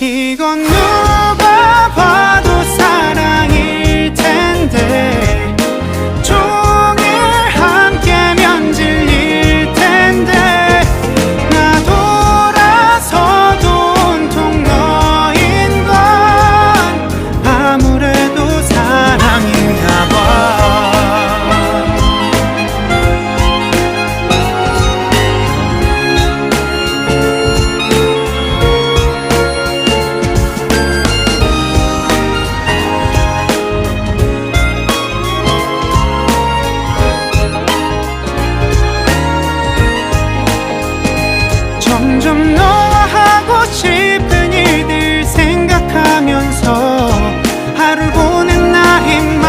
이건 누 점점 너와 하고 싶은 일들 생각하면서 하루 보낸 나 힘.